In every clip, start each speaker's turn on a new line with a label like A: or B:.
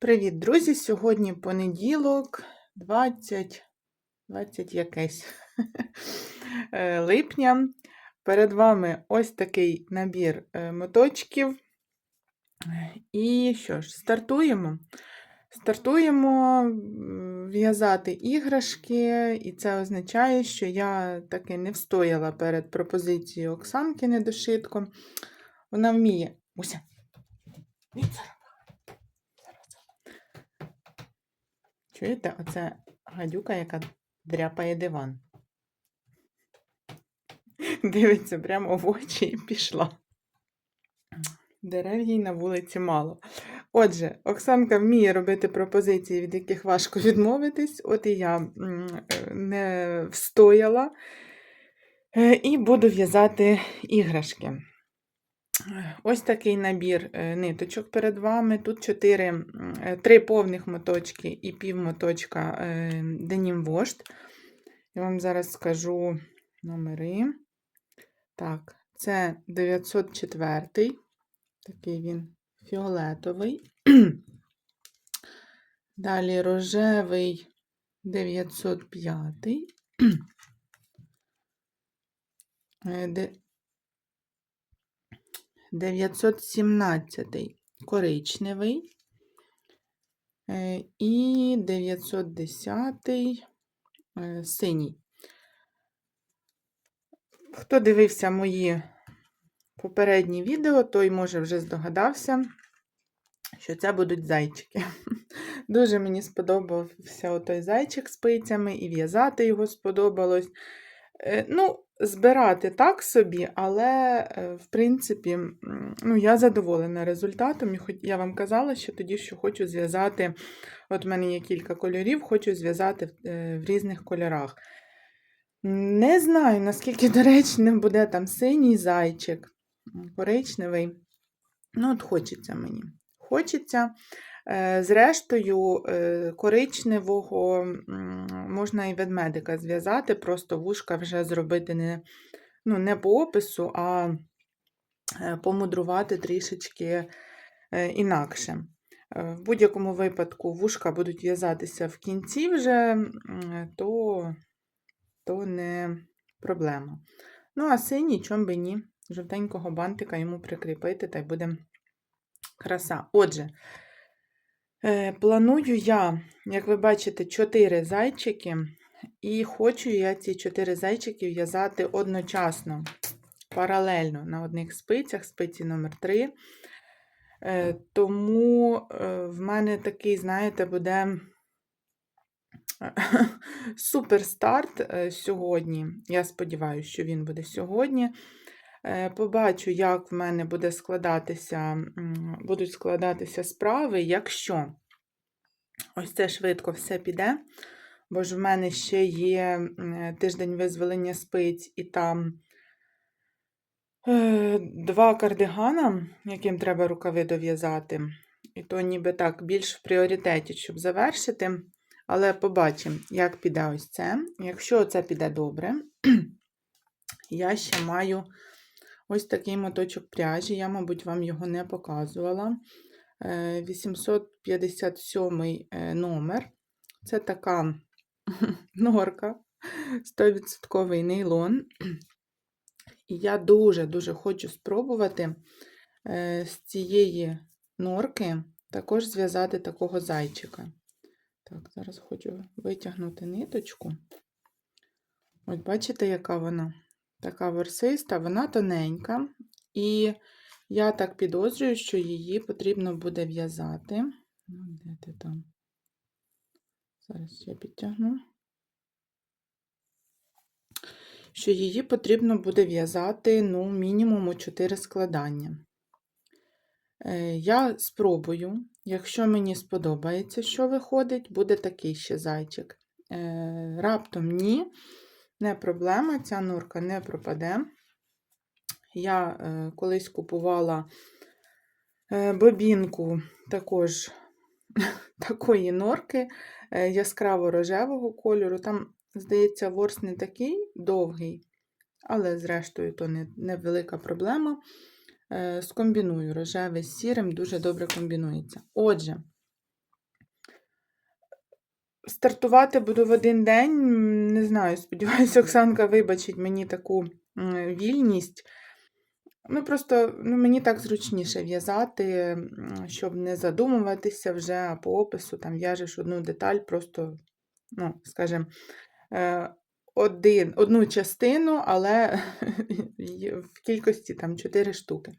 A: Привіт, друзі! Сьогодні понеділок, 20, 20 якесь е, липня. Перед вами ось такий набір е, моточків. І що ж, стартуємо. Стартуємо в'язати іграшки, і це означає, що я таки не встояла перед пропозицією Оксанки недошитку. Вона вміє. Уся. Чуєте, оце гадюка, яка дряпає диван. Дивиться прямо в очі і пішла. Дерев їй на вулиці мало. Отже, Оксанка вміє робити пропозиції, від яких важко відмовитись. От і я е, не встояла е, і буду в'язати іграшки. Ось такий набір е, ниточок перед вами. Тут 4, 3 повних моточки і пів моточка е, денім вождь. Я вам зараз скажу номери. Так, це 904, такий він фіолетовий. Далі рожевий 905. Е, де- 917 коричневий е, і 910 е, синій. Хто дивився мої попередні відео, той може вже здогадався, що це будуть зайчики. Дуже мені сподобався той зайчик з пицями, і в'язати його сподобалось. Е, Ну, збирати так собі, але, е, в принципі, ну, я задоволена результатом. Я вам казала, що тоді, що хочу зв'язати, от в мене є кілька кольорів, хочу зв'язати в, е, різних кольорах. Не знаю, наскільки доречним буде там синій зайчик, коричневий. Ну, от хочеться мені. Хочеться. Е, Зрештою, е, коричневого можна і ведмедика зв'язати, просто вушка вже зробити не, ну, не по опису, а е, помудрувати трішечки інакше. В будь-якому випадку вушка будуть в'язатися в кінці вже, то, то не проблема. Ну, а синій, чом би ні, жовтенького бантика йому прикріпити, та й буде краса. Отже, Планую я, як ви бачите, 4 зайчики, і хочу я ці 4 зайчики в'язати одночасно, паралельно на одних спицях, спиці номер 3 Е, Тому е, в мене такий, знаєте, буде супер старт е, сьогодні. Я сподіваюся, що він буде сьогодні. Е, Побачу, як в мене буде складатися, будуть складатися справи, якщо ось це швидко все піде, бо ж в мене ще є тиждень визволення спиць, і там е, два кардигана, яким треба рукави дов'язати. І то ніби так більш в пріоритеті, щоб завершити. Але побачимо, як піде ось це. Якщо це піде добре, я ще маю ось такий моточок пряжі. Я, мабуть, вам його не показувала. Е, 857 е, номер. Це така норка, 100% нейлон. І я дуже-дуже хочу спробувати е, з цієї норки також зв'язати такого зайчика. Так, зараз хочу витягнути ниточку. Ось бачите, яка вона? Така ворсиста, вона тоненька, і я так підозрюю, що її потрібно буде в'язати. Ну, Де ти там? Зараз я підтягну. Що її потрібно буде в'язати, ну, мінімум у 4 складання. Е, Я спробую, якщо мені сподобається, що виходить, буде такий ще зайчик. Е, Раптом ні, не проблема, ця норка не пропаде. Я е, колись купувала е, бобінку також такої норки е, яскраво-рожевого кольору. Там, здається, ворс не такий довгий, але, зрештою, то не, невелика проблема. Е, Скомбіную рожевий з сірим, дуже добре комбінується. Отже, Стартувати буду в один день. Не знаю, сподіваюся, Оксанка вибачить мені таку вільність. Ну, просто ну, мені так зручніше в'язати, щоб не задумуватися вже, по опису там в'яжеш одну деталь, просто, ну, скажімо, е, один, одну частину, але в кількості там 4 штуки.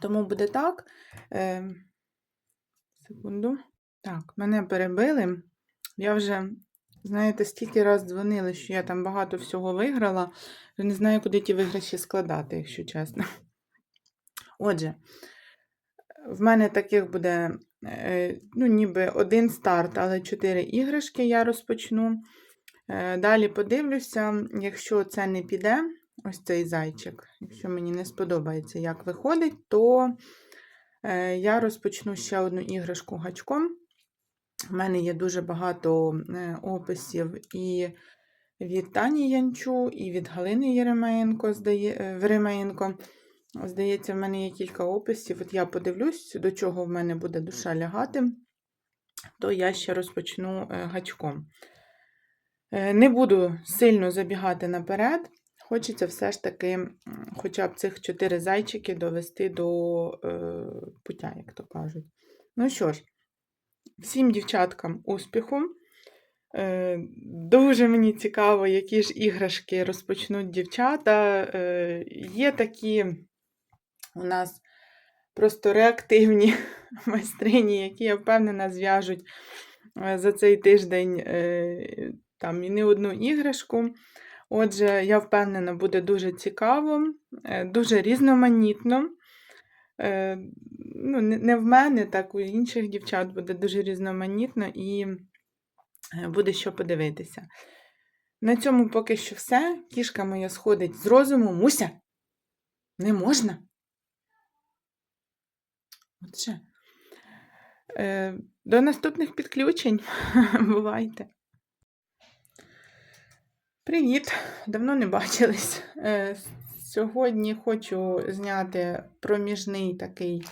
A: Тому буде так. Е, секунду. Так, мене перебили. Я вже, знаєте, стільки раз дзвонили, що я там багато всього виграла. Вже не знаю, куди ті виграші складати, якщо чесно. Отже, в мене таких буде, е, ну, ніби один старт, але чотири іграшки я розпочну. Е, Далі подивлюся, якщо це не піде, ось цей зайчик, якщо мені не сподобається, як виходить, то е, я розпочну ще одну іграшку гачком. У мене є дуже багато е, описів і від Тані Янчу, і від Галини Єремеєнко, здає, е, Веремеєнко. Здається, в мене є кілька описів. От я подивлюсь, до чого в мене буде душа лягати, то я ще розпочну е, гачком. Не буду сильно забігати наперед. Хочеться все ж таки хоча б цих чотири зайчики довести до е, пуття, як то кажуть. Ну що ж, всім дівчаткам успіху. Е, Дуже мені цікаво, які ж іграшки розпочнуть дівчата. Е, Є такі у нас просто реактивні майстрині, які, я впевнена, зв'яжуть е, за цей тиждень там і не одну іграшку. Отже, я впевнена, буде дуже цікаво, дуже різноманітно. Ну, не- в мене, так у інших дівчат буде дуже різноманітно і е, буде що подивитися. На цьому поки що все. Кішка моя сходить з розуму. Муся! Не можна. Отже. Е, До наступних підключень. Бувайте. Привіт! Давно не бачились. Е, Сьогодні хочу зняти проміжний такий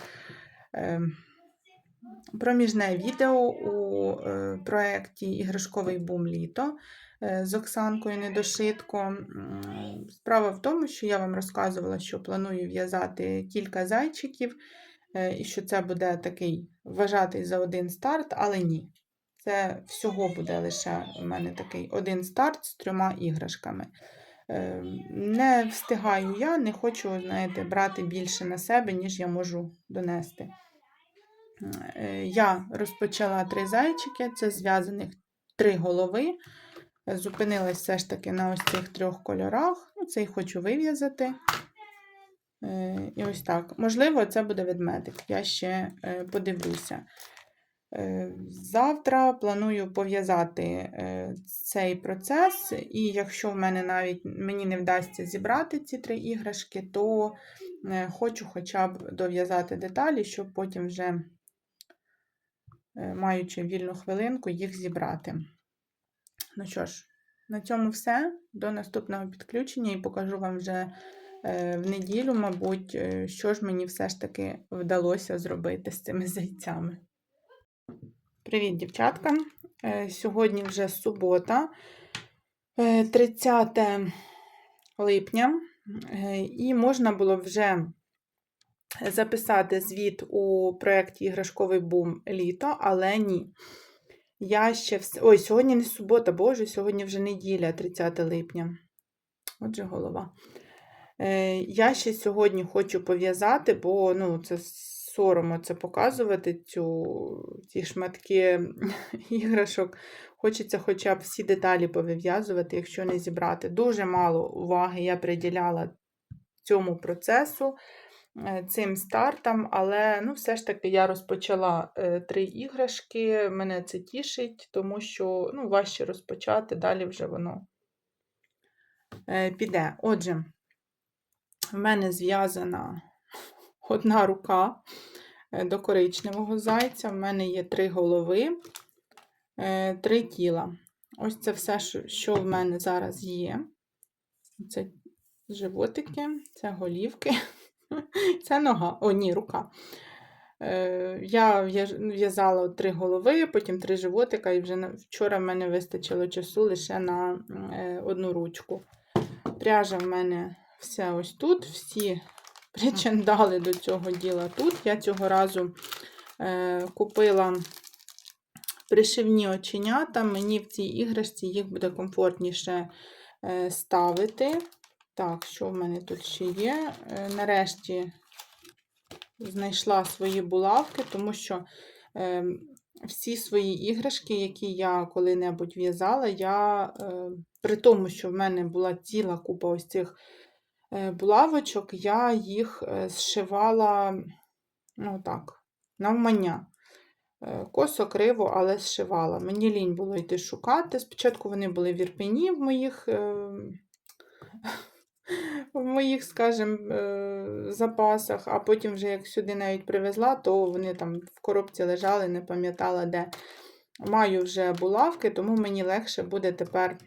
A: проміжне відео у е, проєкті Іграшковий бум літо е, з Оксанкою Недошитко. Справа в тому, що я вам розказувала, що планую в'язати кілька зайчиків, е, і що це буде такий вважатий за один старт, але ні. Це всього буде лише у мене такий один старт з трьома іграшками. Не встигаю я, не хочу, знаєте, брати більше на себе, ніж я можу донести. Е, Я розпочала три зайчики, це зв'язаних три голови. Зупинилась все ж таки на ось цих трьох кольорах. Ну, Цей хочу вив'язати. Е, І ось так. Можливо, це буде ведмедик. Я ще е, подивлюся. Завтра планую пов'язати цей процес, і якщо в мене навіть мені не вдасться зібрати ці три іграшки, то хочу хоча б дов'язати деталі, щоб потім вже, маючи вільну хвилинку, їх зібрати. Ну що ж, на цьому все. До наступного підключення і покажу вам вже е, в неділю, мабуть, е, що ж мені все ж таки вдалося зробити з цими зайцями. Привіт, дівчатка! Е, Сьогодні вже субота, е, 30 липня, е, і можна було вже записати звіт у проєкті Іграшковий бум літо, але ні. Я ще вс... Ой, сьогодні не субота, боже, сьогодні вже неділя, 30 липня. Отже, голова. Е, Я ще сьогодні хочу пов'язати, бо ну, це соромо це показувати, цю, ці шматки іграшок. Хочеться хоча б всі деталі повив'язувати, якщо не зібрати. Дуже мало уваги я приділяла цьому процесу, цим стартам, але ну, все ж таки я розпочала е, три іграшки. Мене це тішить, тому що ну, важче розпочати, далі вже воно е, піде. Отже, в мене зв'язана одна рука е, до коричневого зайця. В мене є три голови, е, три тіла. Ось це все, що в мене зараз є. Це животики, це голівки, це нога. О, ні, рука. Е, Я в'язала три голови, потім три животика, і вже вчора в мене вистачило часу лише на е, одну ручку. Пряжа в мене все ось тут, всі причиндали до цього діла тут. Я цього разу е, купила пришивні оченята. Мені в цій іграшці їх буде комфортніше ставити. Так, що в мене тут ще є? Е, Нарешті знайшла свої булавки, тому що е, всі свої іграшки, які я коли-небудь в'язала, я е, при тому, що в мене була ціла купа ось цих е, булавочок, я їх зшивала, ну так, навмання. Косо криво, але зшивала. Мені лінь було йти шукати. Спочатку вони були в Ірпені в моїх, е, в моїх, скажімо, е, запасах, а потім, вже як сюди навіть привезла, то вони там в коробці лежали, не пам'ятала де. Маю вже булавки, тому мені легше буде тепер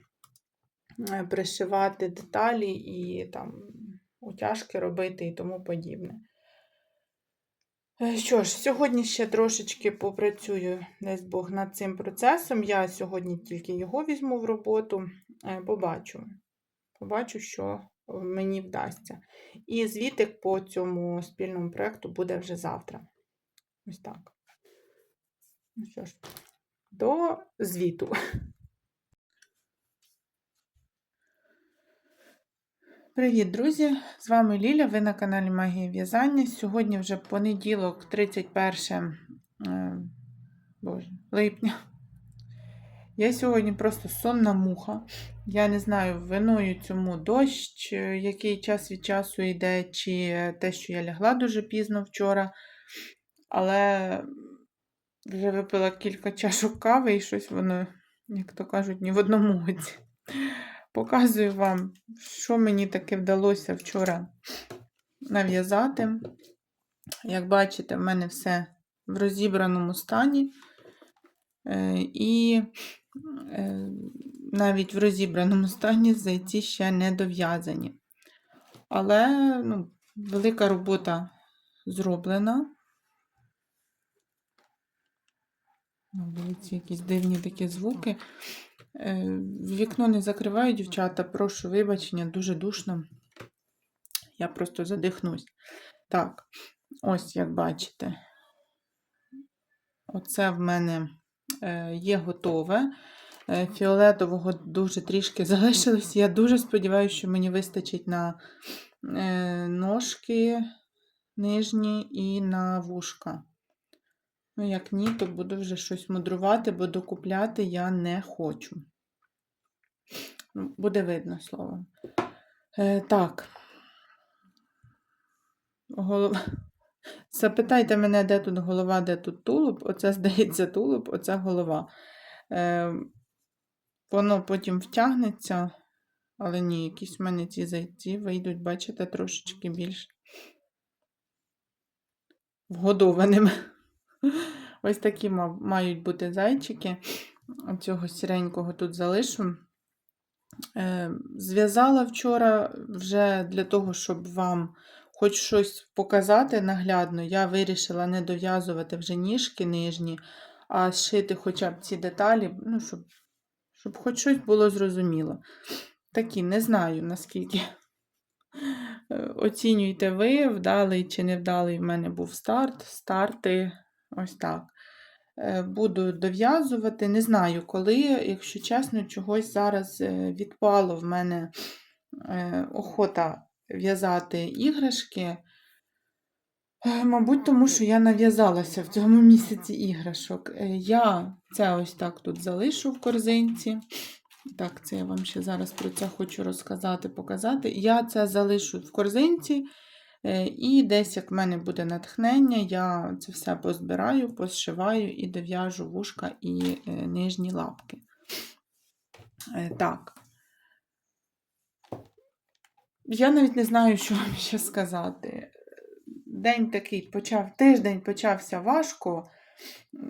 A: е, пришивати деталі і там утяжки робити і тому подібне. Е, Що ж, сьогодні ще трошечки попрацюю, дасть Бог, над цим процесом. Я сьогодні тільки його візьму в роботу. Побачу. Побачу, що мені вдасться. І звітик по цьому спільному проєкту буде вже завтра. Ось так. Ну що ж, до звіту. Привіт, друзі! З вами Ліля, ви на каналі Магія В'язання. Сьогодні вже понеділок, 31 е, Боже, липня. Я сьогодні просто сонна муха. Я не знаю, виною цьому дощ, е, який час від часу йде, чи те, що я лягла дуже пізно вчора. Але вже випила кілька чашок кави і щось воно, як то кажуть, ні в одному оці. Показую вам, що мені таки вдалося вчора нав'язати. Як бачите, в мене все в розібраному стані. Е, І навіть в розібраному стані зайці ще не дов'язані. Але ну, велика робота зроблена. Дивіться, якісь дивні такі звуки. Е, Вікно не закриваю, дівчата, прошу вибачення, дуже душно. Я просто задихнусь. Так, ось як бачите, оце в мене е, є готове. Е, Фіолетового дуже трішки залишилось. Я дуже сподіваюся, що мені вистачить на е, ножки нижні і на вушка. Ну, як ні, то буду вже щось мудрувати, бо докупляти я не хочу. Ну, Буде видно словом. Е, так. Голова. Запитайте мене, де тут голова, де тут тулуб. Оце, здається, тулуб, оце голова. Е, воно потім втягнеться, але ні, якісь в мене ці зайці вийдуть, бачите, трошечки більш вгодованими. Ось такі мають бути зайчики. Цього сіренького тут залишу. Е, Зв'язала вчора вже для того, щоб вам хоч щось показати наглядно, я вирішила не дов'язувати вже ніжки нижні, а зшити хоча б ці деталі, ну, щоб, щоб хоч щось було зрозуміло. Такі, не знаю, наскільки оцінюйте ви, вдалий чи невдалий в мене був старт, старти, ось так. Е, Буду дов'язувати. Не знаю, коли, якщо чесно, чогось зараз е, відпало в мене е, охота в'язати іграшки. Е, Мабуть, тому що я нав'язалася в цьому місяці іграшок. Е, Я це ось так тут залишу в корзинці. Так, це я вам ще зараз про це хочу розказати, показати. Я це залишу в корзинці. Е, І десь, як в мене буде натхнення, я це все позбираю, позшиваю і дов'яжу вушка і нижні лапки. Так. Я навіть не знаю, що вам ще сказати. День такий почав, тиждень почався важко,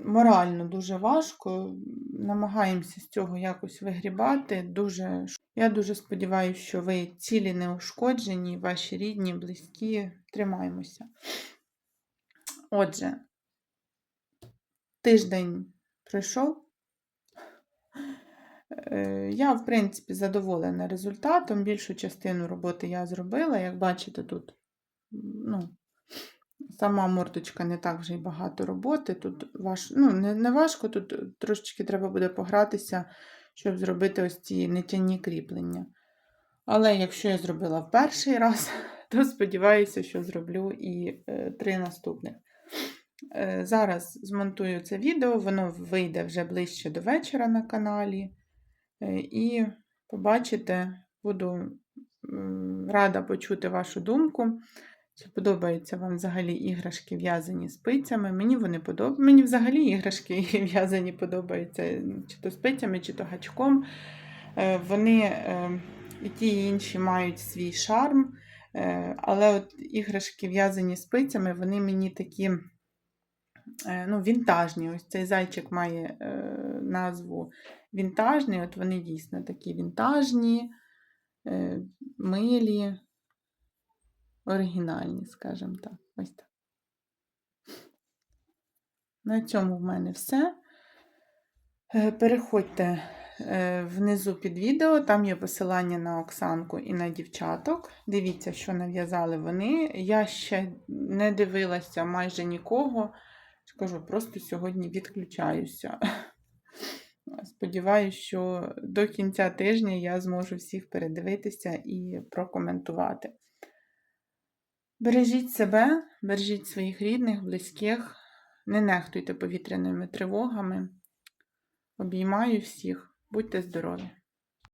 A: морально дуже важко. Намагаємося з цього якось вигрібати. Дуже... Я дуже сподіваюся, що ви цілі не ушкоджені, ваші рідні, близькі. Тримаємося. Отже, тиждень пройшов. Е, Я, в принципі, задоволена результатом. Більшу частину роботи я зробила. Як бачите, тут ну, сама мордочка не так вже й багато роботи. Тут важ... ну, не, не важко, тут трошечки треба буде погратися, щоб зробити ось ці нитяні кріплення. Але якщо я зробила в перший раз, то сподіваюся, що зроблю і е, три наступних. Е, Зараз змонтую це відео, воно вийде вже ближче до вечора на каналі. Е, І побачите, буду рада почути вашу думку. Чи подобаються вам взагалі іграшки в'язані спицями? Мені вони подобаються. Мені взагалі іграшки в'язані подобаються чи то спицями, чи то гачком. Е, Вони е, і ті, і інші мають свій шарм. Е, Але от іграшки в'язані спицями, вони мені такі е, ну, вінтажні. Ось цей зайчик має е, назву вінтажний. От вони дійсно такі вінтажні, е, милі, оригінальні, скажімо так. Ось так. На цьому в мене все. Е, Переходьте е, внизу під відео, там є посилання на Оксанку і на дівчаток. Дивіться, що нав'язали вони. Я ще не дивилася майже нікого. Скажу, просто сьогодні відключаюся. Сподіваюсь, що до кінця тижня я зможу всіх передивитися і прокоментувати. Бережіть себе, бережіть своїх рідних, близьких, не нехтуйте повітряними тривогами. Обіймаю всіх, будьте здорові!